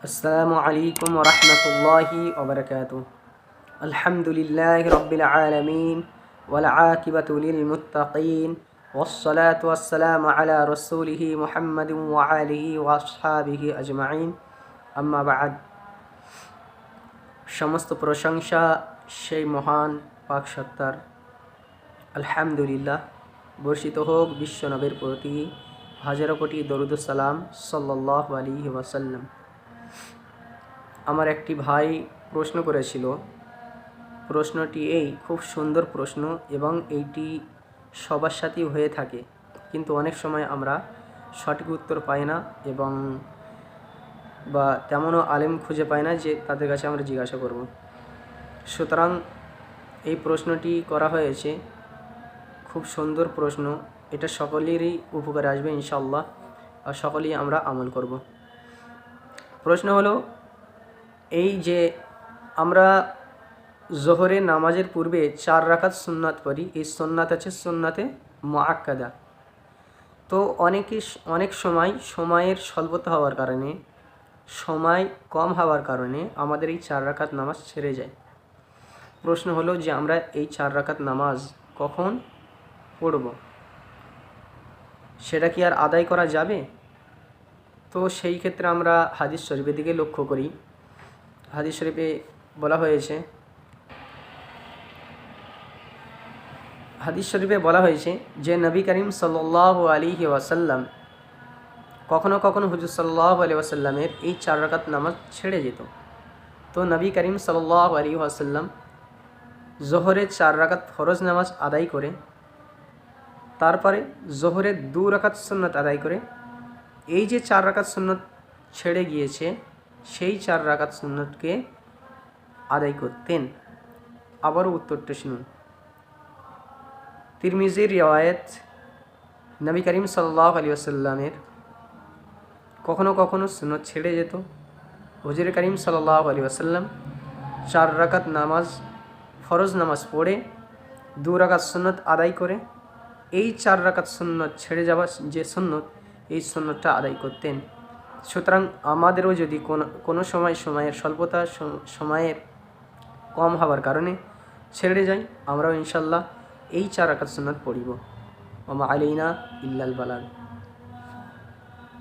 السلام عليكم ورحمة الله وبركاته الحمد لله رب العالمين والعاقبة للمتقين والصلاة والسلام على رسوله محمد وعاله وأصحابه أجمعين أما بعد সমস্ত প্রশংসা সেই মহান পাক সত্তার আলহামদুলিল্লাহ বর্ষিত হোক বিশ্বনবের প্রতি হাজারো কোটি দরুদ সালাম সাল্লাহ আলী ওয়াসাল্লাম আমার একটি ভাই প্রশ্ন করেছিল। প্রশ্নটি এই, খুব সুন্দর প্রশ্ন এবং এইটি সবার সাথেই হয়ে থাকে। কিন্তু অনেক সময় আমরা সঠিক উত্তর পাই না এবং বা তেমনও আলেম খুঁজে পাই না যে তাদের কাছে আমরা জিজ্ঞাসা করব। সুতরাং এই প্রশ্নটি করা হয়েছে। খুব সুন্দর প্রশ্ন। এটা সকলেরই উপকারে আসবে ইনশাল্লাহ আর সকলেই আমরা আমল করব। প্রশ্ন হলো, এই যে আমরা জোহরে নামাজের পূর্বে চার রাকাত সুন্নাত পড়ি, এই সুন্নাত আছে সুন্নাতে মোয়াক্কাদা তো অনেকে অনেক সময় সময়ের স্বল্পতা হওয়ার কারণে, সময় কম হওয়ার কারণে আমাদের এই চার রাকাত নামাজ ছেড়ে যায়। প্রশ্ন হলো যে আমরা এই চার রাকাত নামাজ কখন পড়ব? সেটা কি আর আদায় করা যাবে? তো সেই ক্ষেত্রে আমরা হাদিস শরীফের দিকে লক্ষ্য করি। হাদিস শরীফে বলা হয়েছে, হাদিস শরীফে বলা হয়েছে যে নবী করিম সাল্লাহ আলী ওয়াসাল্লাম কখনো কখনো হুজুর সাল্লাহ আলী ওয়াসাল্লামের এই চার রাকাত নামাজ ছেড়ে যেত। তো নবী করিম সাল্লাহ আলী ওয়াসাল্লাম জোহরের চার রাকাত ফরজ নামাজ আদায় করে, তারপরে জোহরের দু রাকাত সুন্নত আদায় করে এই যে চার রাকাত সুন্নত ছেড়ে গিয়েছে, সেই চার রাকাত সুন্নতকে আদায় করতেন। আবারও উত্তরটা শুনুন। তিরমিজির রিওয়ায়ত নবী করিম সাল্লাহ আলী আসাল্লামের কখনো কখনো সুন্নত ছেড়ে যেত। হজুর করিম সাল্লাহ আলী আসাল্লাম চার রাকাত নামাজ, ফরজ নামাজ পড়ে, দু রাকাত সুন্নত আদায় করে, এই চার রাকাত সুন্নত ছেড়ে যাওয়া যে সুন্নত এই সন্ন্যতটা আদায় করতেন। সুতরাং আমাদেরও যদি কোনো কোনো সময় সময়ের স্বল্পতা সময়ের কম হওয়ার কারণে ছেড়ে যাই, আমরাও ইনশাল্লাহ এই চার আকাত সন্ন্যত পড়িব। ওমা আলাইনা ইল্লাল বালাগ।